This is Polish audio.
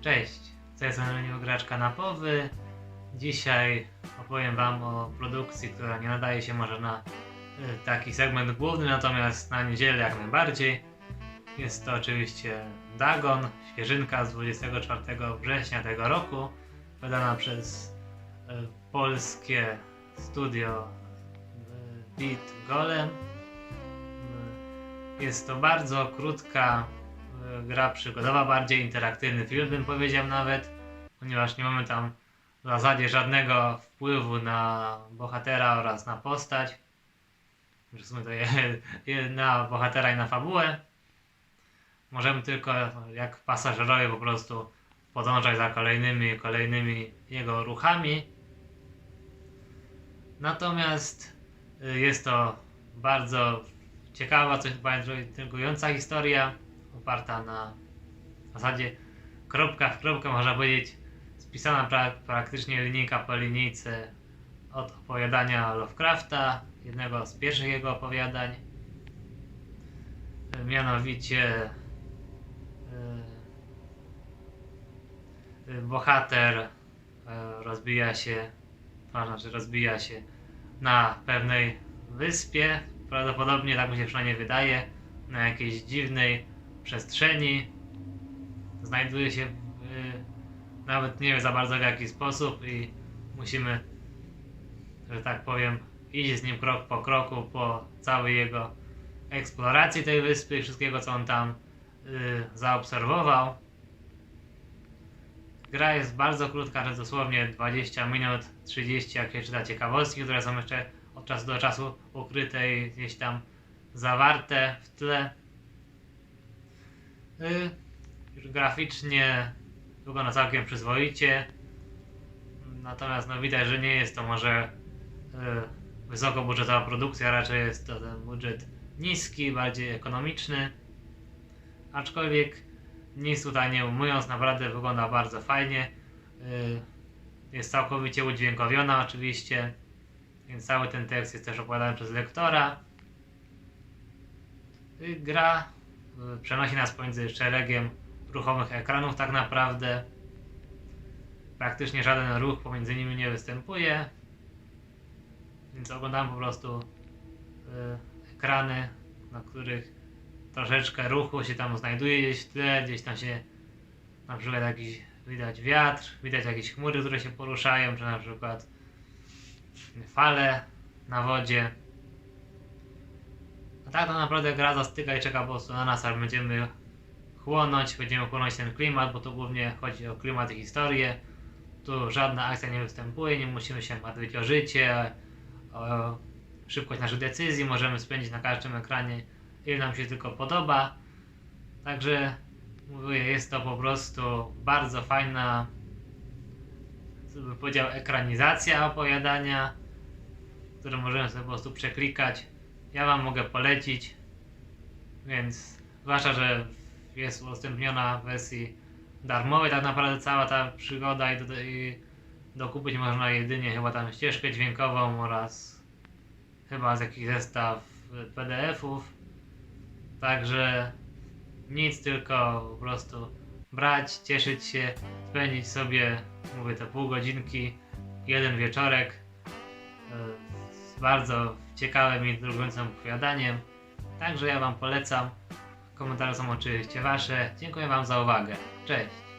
Cześć, to jest Anonimo Gracz Kanapowy. Dzisiaj opowiem Wam o produkcji, która nie nadaje się może na y, taki segment główny, natomiast na niedzielę jak najbardziej. Jest to oczywiście Dagon, świeżynka z 24 września tego roku, wydana przez y, polskie studio y, Beat Golem. Jest to bardzo krótka gra przygodowa, bardziej interaktywny film bym powiedział nawet, ponieważ nie mamy tam w zasadzie żadnego wpływu na bohatera oraz na postać. W sumie to je, je, na bohatera i na fabułę. Możemy tylko jak pasażerowie po prostu podążać za kolejnymi, kolejnymi jego ruchami. Natomiast y, jest to bardzo ciekawa, coś bardzo intrygująca historia, oparta na zasadzie kropka w kropkę, można powiedzieć, spisana pra praktycznie linijka po linijce od opowiadania Lovecrafta, jednego z pierwszych jego opowiadań. Y, Mianowicie y, y, bohater y, rozbija się, to znaczy rozbija się na pewnej wyspie, prawdopodobnie tak mi się przynajmniej wydaje, na jakiejś dziwnej przestrzeni. Znajduje się, y, nawet nie wiem za bardzo w jaki sposób i musimy, że tak powiem, iść z nim krok po kroku po całej jego eksploracji tej wyspy i wszystkiego co on tam y, zaobserwował. Gra jest bardzo krótka, że dosłownie 20 minut, 30 jak się czyta ciekawostki, które są jeszcze od czasu do czasu ukryte i gdzieś tam zawarte w tle. Już graficznie wygląda całkiem przyzwoicie. Natomiast no widać, że nie jest to może y, wysokobudżetowa produkcja, raczej jest to ten budżet niski, bardziej ekonomiczny. Aczkolwiek nic tutaj nie umując, naprawdę wygląda bardzo fajnie. Y, Jest całkowicie udźwiękowiona oczywiście, więc cały ten tekst jest też opowiadany przez lektora. Y, Gra przenosi nas pomiędzy szeregiem ruchomych ekranów tak naprawdę. Praktycznie żaden ruch pomiędzy nimi nie występuje. Więc oglądamy po prostu y, ekrany, na których troszeczkę ruchu się tam znajduje gdzieś w tle, gdzieś tam się na przykład jakiś widać wiatr, widać jakieś chmury, które się poruszają, czy na przykład fale na wodzie. Tak to naprawdę gra zastyka i czeka po prostu na nas, aż będziemy chłonąć, będziemy chłonąć ten klimat, bo tu głównie chodzi o klimat i historię. Tu żadna akcja nie występuje, nie musimy się martwić o życie, o szybkość naszych decyzji, możemy spędzić na każdym ekranie ile nam się tylko podoba. Także mówię, jest to po prostu bardzo fajna, co bym powiedział, ekranizacja opowiadania, które możemy sobie po prostu przeklikać. Ja Wam mogę polecić, więc zwłaszcza, że jest udostępniona w wersji darmowej tak naprawdę cała ta przygoda i, do, i dokupić można jedynie chyba tam ścieżkę dźwiękową oraz chyba z jakiś zestaw PDF-ów. Także nic, tylko po prostu brać, cieszyć się, spędzić sobie, mówię to pół godzinki, jeden wieczorek e, bardzo ciekawym i intrygującym opowiadaniem. Także ja Wam polecam. Komentarze są oczywiście Wasze. Dziękuję Wam za uwagę. Cześć!